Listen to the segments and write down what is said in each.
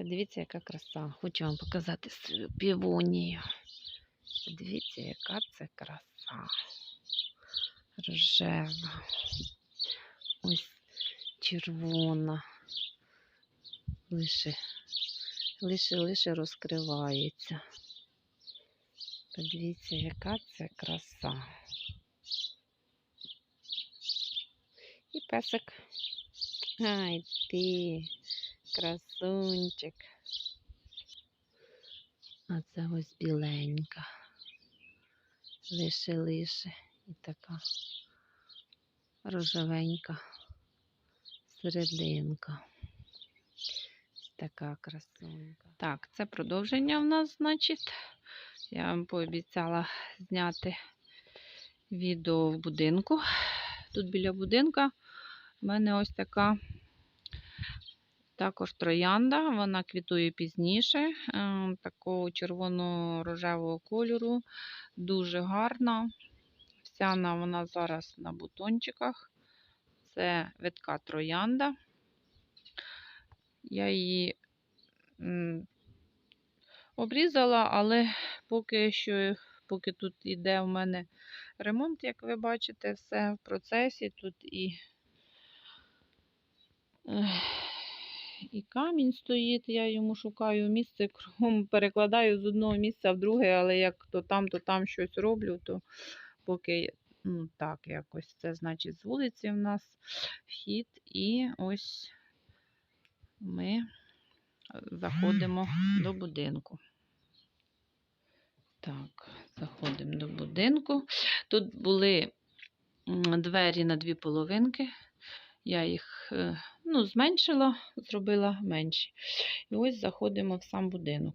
Подивіться, яка краса. Хочу вам показати свою півонію. Подивіться, яка це краса. Рожева. Ось червона. Лише, лише, лише розкривається. Подивіться, яка це краса. І песик. Ай ти, красунчик. А це ось біленька. Лише лише і така рожевенька серединка. Така красунька. Так, це продовження в нас, значить. Я вам пообіцяла зняти відео в будинку. Тут біля будинка в мене ось така також троянда, вона квітує пізніше, е, такого червоно-рожевого кольору, дуже гарна. Вся вона зараз на бутончиках. Це видка троянда. Я її обрізала, але поки що, поки тут йде в мене ремонт, як ви бачите, все в процесі. Тут і і камінь стоїть, я йому шукаю місце, кругом перекладаю з одного місця в друге, але як то там, то там щось роблю, то поки ну так, якось це значить з вулиці в нас вхід, і ось ми заходимо до будинку. Так, заходимо до будинку. Тут були двері на дві половинки. Я їх е, ну, зменшила, зробила менші. І ось заходимо в сам будинок.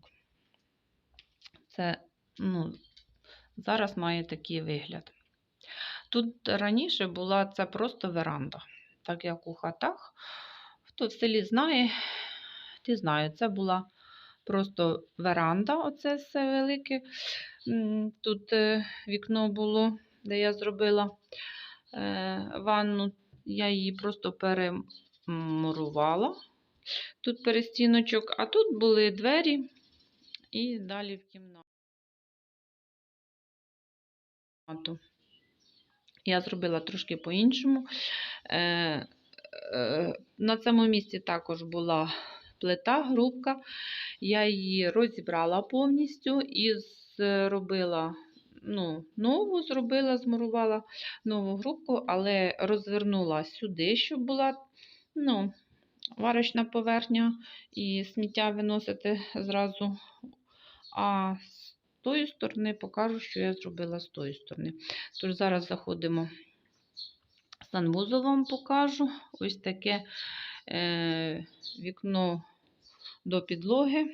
Це, ну, зараз має такий вигляд. Тут раніше була це просто веранда, так як у хатах. Хто в селі знає, ті знають, це була просто веранда, оце все велике. Тут е, вікно було, де я зробила е, ванну. Я її просто перемурувала. Тут перестіночок, а тут були двері і далі в кімнату. Я зробила трошки по-іншому. Е, на цьому місці також була плита, грубка. Я її розібрала повністю і зробила ну, нову, зробила, змурувала нову грубку, але розвернула сюди, щоб була ну, варочна поверхня і сміття виносити зразу. А з тої сторони покажу, що я зробила з тої сторони. Тож, зараз заходимо санвузол вам покажу. Ось таке е, вікно до підлоги.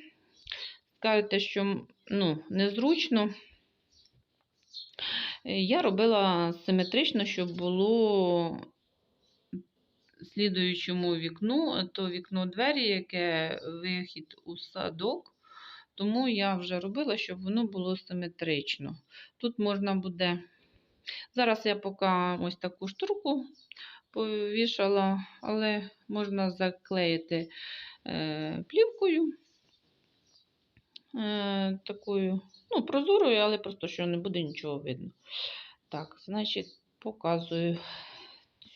Скажете, що ну, незручно. Я робила симетрично, щоб було слідуючому вікну, то вікно двері, яке вихід у садок. Тому я вже робила, щоб воно було симетрично. Тут можна буде. Зараз я поки ось таку штурку повішала, але можна заклеїти е, плівкою е, такою, ну, прозорою, але просто що не буде нічого видно. Так, значить, показую,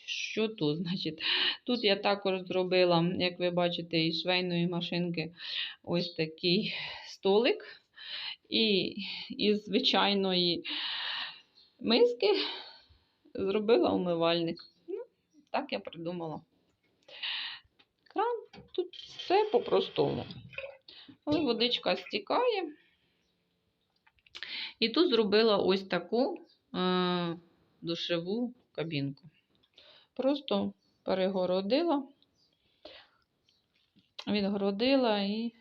що тут. Значить, Тут я також зробила, як ви бачите, із швейної машинки ось такий столик. І із звичайної миски зробила умивальник. Ну, Так я придумала. Кран тут все по-простому. Але водичка стікає. І тут зробила ось таку е, душеву кабінку. Просто перегородила, відгородила і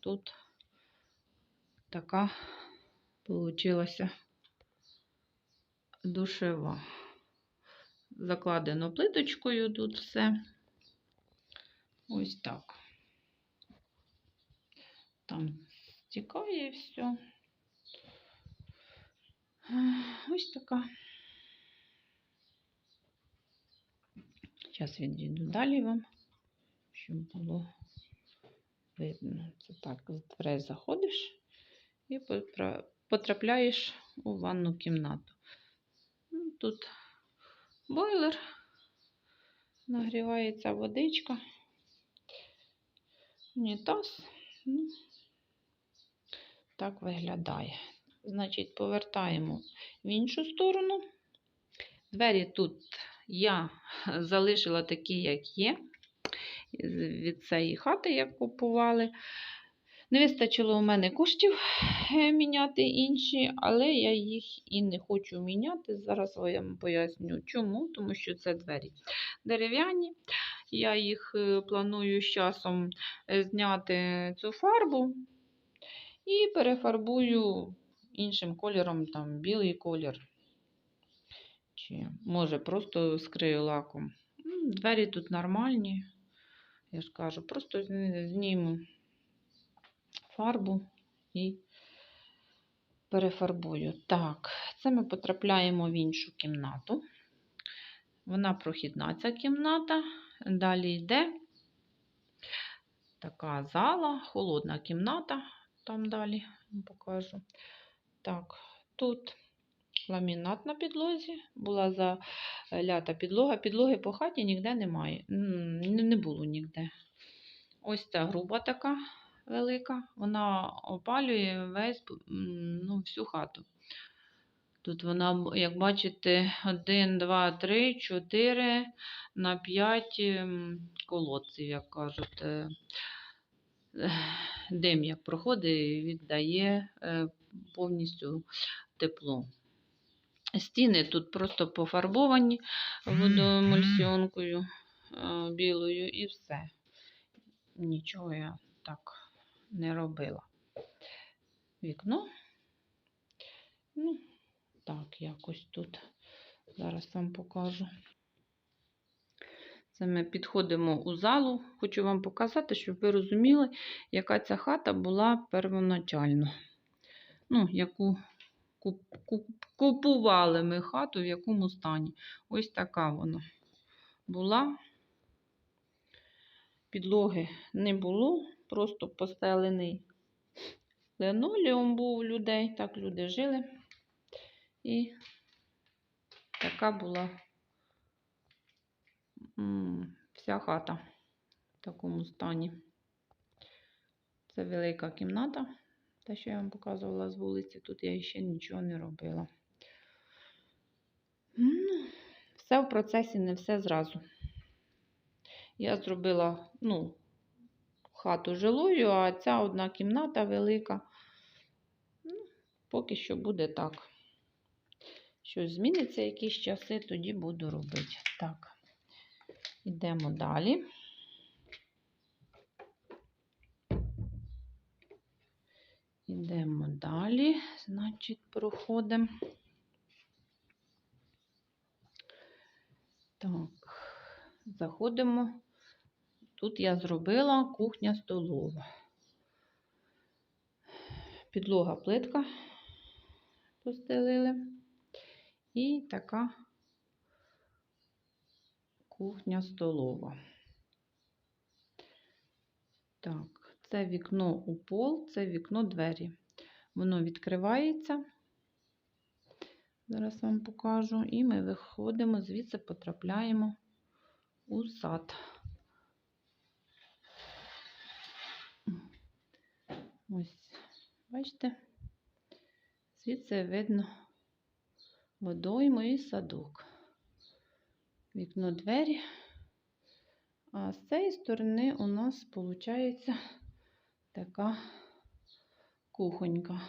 тут така получилася душева. Закладено плиточкою тут все. Ось так. Там стікає все. Ось така. Зараз відійду далі вам, щоб було видно. Це так, з дверей заходиш і потрапляєш у ванну кімнату. Ну, Тут бойлер, нагрівається водичка, унітаз. Ну, так виглядає. Значить, повертаємо в іншу сторону. Двері тут я залишила такі, як є, від цієї хати, як купували. Не вистачило у мене коштів е, міняти інші, але я їх і не хочу міняти. Зараз я вам поясню чому, тому що це двері дерев'яні. Я їх е, планую з часом е, зняти цю фарбу і перефарбую іншим кольором, там білий колір. Чи може просто скрию лаком. Двері тут нормальні. Я ж кажу, просто зніму фарбу і перефарбую. Так, це ми потрапляємо в іншу кімнату. Вона прохідна ця кімната. Далі йде така зала, холодна кімната. Там далі покажу. Так, тут ламінат на підлозі. Була залята підлога. Підлоги по хаті ніде немає. Не було ніде. Ось ця груба така велика. Вона опалює весь, ну, всю хату. Тут вона, як бачите, 1, 2, 3, 4 на 5 колодців, як кажуть. Дим, як проходить, віддає е, повністю тепло. Стіни тут просто пофарбовані водоемульсіонкою е, білою і все. Нічого я так не робила. Вікно. Ну, так, якось тут. Зараз вам покажу. Це ми підходимо у залу. Хочу вам показати, щоб ви розуміли, яка ця хата була первоначально. Ну, яку куп- куп- купували ми хату, в якому стані. Ось така вона була. Підлоги не було, просто постелений линолеум був у людей, так люди жили. І така була вся хата в такому стані. Це велика кімната, те, що я вам показувала з вулиці. Тут я ще нічого не робила. Все в процесі, не все зразу. Я зробила, ну, хату жилою, а ця одна кімната велика. Ну, поки що буде так. Щось зміниться якісь часи, тоді буду робити. Так, йдемо далі. Йдемо далі, значить, проходимо. Так, заходимо. Тут я зробила кухня столова. Підлога плитка постелили. І така кухня столова. Так, це вікно у пол, це вікно двері. Воно відкривається. Зараз вам покажу. І ми виходимо, звідси потрапляємо у сад. Ось, бачите, звідси видно водойму і садок. Вікно двері. А з цієї сторони у нас виходить така кухонька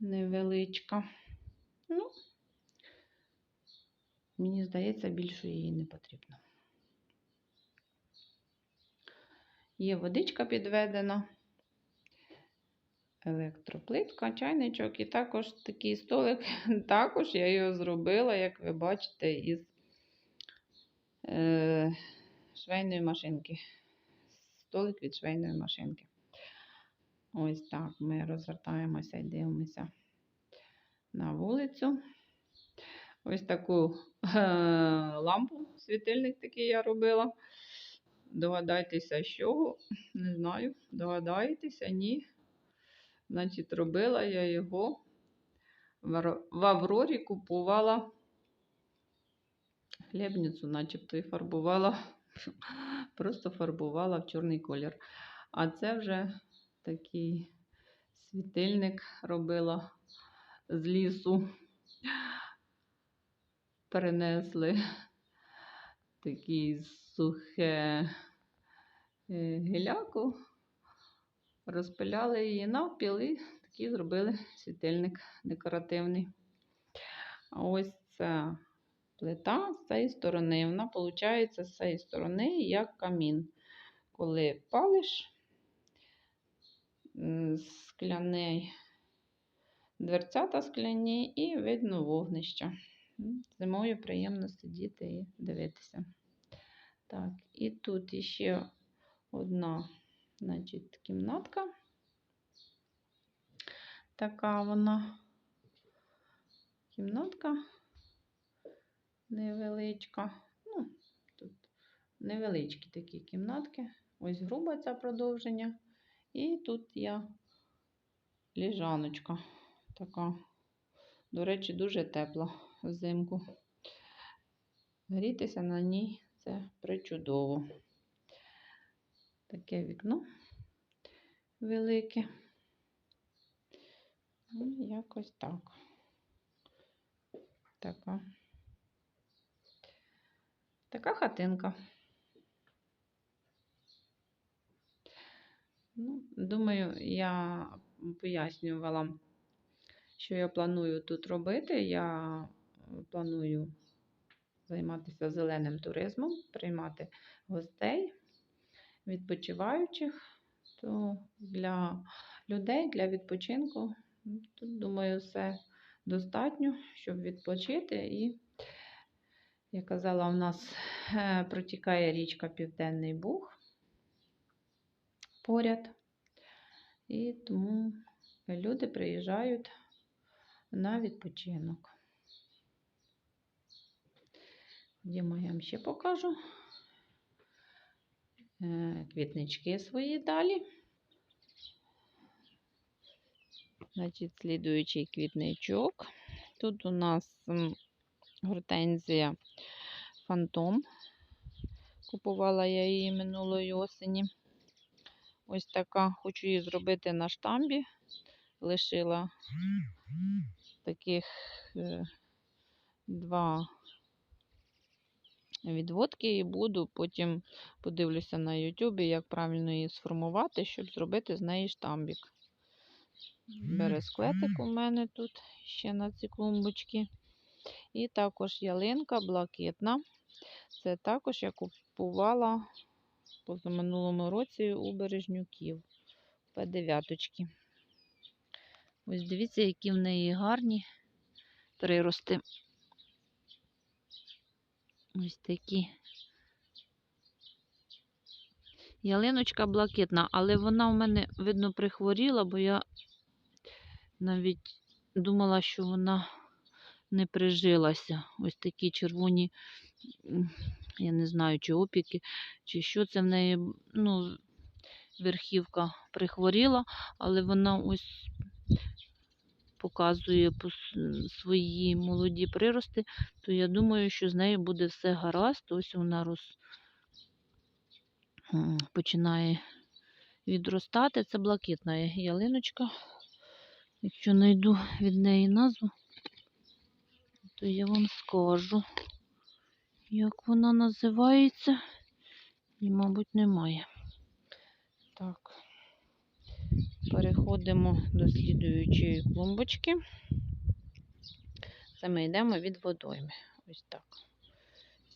невеличка. Ну, мені здається, більше її не потрібно. Є водичка підведена, електроплитка, чайничок і також такий столик. Також я його зробила, як ви бачите, із е, швейної машинки. Столик від швейної машинки. Ось так ми розвертаємося і дивимося на вулицю. Ось таку е, лампу, світильник такий я робила. догадайтеся, чого? Не знаю. Догадаєтеся, ні. Значить, робила я його в Аврорі купувала хлібницю, начебто і фарбувала, просто фарбувала в чорний колір. А це вже такий світильник робила з лісу. Перенесли такі сухе е, гіляку, розпиляли її навпіл і такий зробили світильник декоративний. А ось ця плита з цієї сторони. Вона виходить з цієї сторони як камін. Коли палиш скляний дверцята скляні і видно вогнище. Зимою приємно сидіти і дивитися. Так, і тут іще одна, значить, кімнатка. Така вона кімнатка невеличка. Ну, тут невеличкі такі кімнатки. Ось груба ця продовження. І тут я ліжаночка така. До речі, дуже тепла взимку. Грітися на ній це причудово. Таке вікно велике. Ну, якось так. Така. Така хатинка. Ну, думаю, я пояснювала, що я планую тут робити. Я планую займатися зеленим туризмом, приймати гостей, відпочиваючих. То для людей, для відпочинку, ну, тут, думаю, все достатньо, щоб відпочити. І, як казала, у нас е, протікає річка Південний Буг поряд. І тому люди приїжджають на відпочинок. Ходімо, я вам ще покажу е, квітнички свої далі. Значить, слідуючий квітничок. Тут у нас гортензія Фантом. Купувала я її минулої осені. Ось така. Хочу її зробити на штамбі. Лишила таких е, два відводки і буду потім подивлюся на YouTube, як правильно її сформувати, щоб зробити з неї штамбік. Бересклетик у мене тут ще на ці клумбочки. І також ялинка блакитна. Це також я купувала позаминулому році у бережнюків. П9. Ось дивіться, які в неї гарні прирости. Ось такі. Ялиночка блакитна, але вона у мене, видно, прихворіла, бо я навіть думала, що вона не прижилася. Ось такі червоні, я не знаю, чи опіки, чи що це в неї, ну, верхівка прихворіла, але вона ось показує свої молоді прирости, то я думаю, що з нею буде все гаразд. Ось вона роз... починає відростати. Це блакитна ялиночка. Якщо знайду від неї назву, то я вам скажу, як вона називається. І, мабуть, немає. Так. Переходимо до слідуючої клумбочки. Це ми йдемо від водойми. Ось так.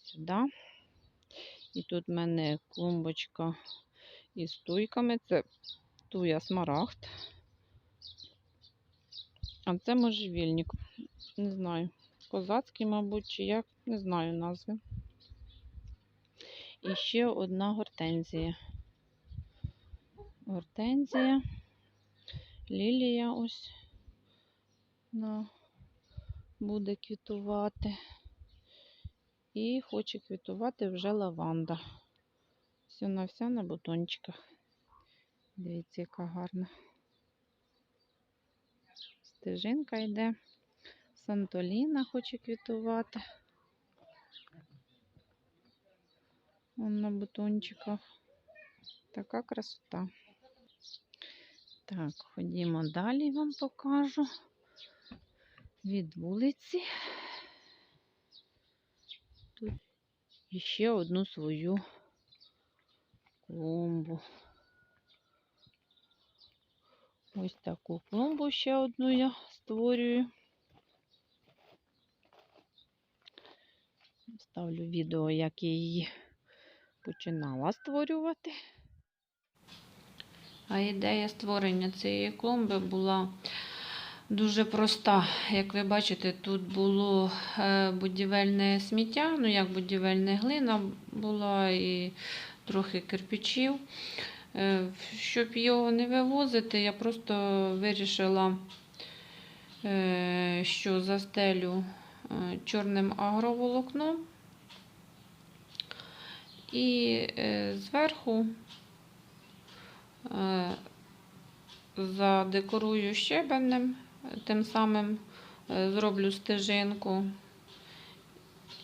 Сюди. І тут в мене клумбочка із туйками. Це туя смарагд. А це можжевільник. Не знаю. Козацький, мабуть, чи як, не знаю назви. І ще одна гортензія. Гортензія. Лілія ось на, буде квітувати. І хоче квітувати вже лаванда. Все на вся на бутончиках. Дивіться, яка гарна. Стежинка йде. Сантоліна хоче квітувати. Вон на бутончиках. Така красота. Так, ходімо далі, вам покажу. Від вулиці. Тут ще одну свою клумбу. Ось таку клумбу ще одну я створюю. Ставлю відео, як я її починала створювати. А ідея створення цієї клумби була дуже проста. Як ви бачите, тут було е, будівельне сміття, ну як будівельна глина була і трохи кирпичів. Е, Щоб його не вивозити, я просто вирішила, е, що застелю чорним агроволокном і е, зверху е, задекорую щебенем, тим самим е, зроблю стежинку.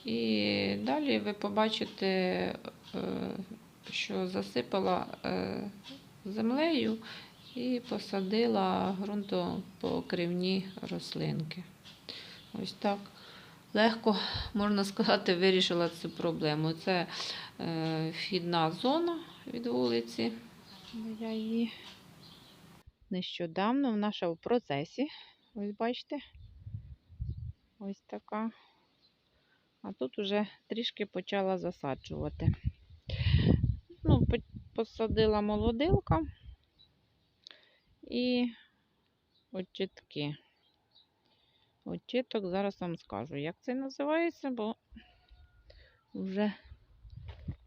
І далі ви побачите, що засипала землею і посадила ґрунтопокривні рослинки. Ось так легко, можна сказати, вирішила цю проблему. Це е, вхідна зона від вулиці. Я її нещодавно вона ще в процесі. Ось бачите. Ось така. А тут уже трішки почала засаджувати. Ну, посадила молодилка і очітки. Очіток зараз вам скажу, як це називається, бо вже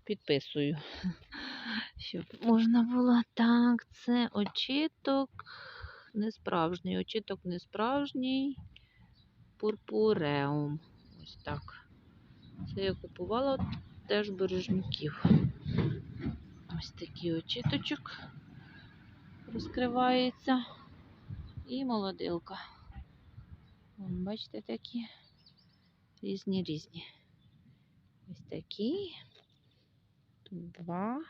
підписую. Щоб можна було. Так, це очіток несправжній. Очіток несправжній. Пурпуреум. Ось так. Це я купувала теж бережників. Ось такий очіточок розкривається. І молодилка. Вон, бачите, такі різні різні. Ось такі. Тут два,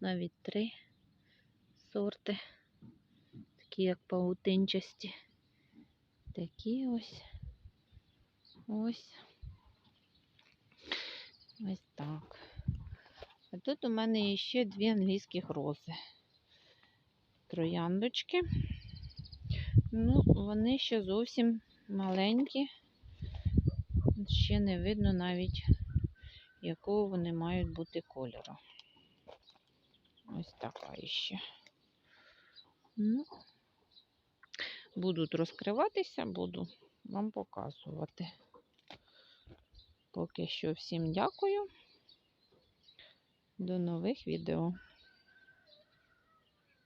навіть три сорти. Такі як паутинчасті. Такі ось. Ось. Ось так. А тут у мене ще дві англійських рози. Трояндочки. Ну, вони ще зовсім маленькі. Ще не видно навіть, якого вони мають бути кольору. Ось така іще. Ну, будуть розкриватися, буду вам показувати. Поки що всім дякую. До нових відео.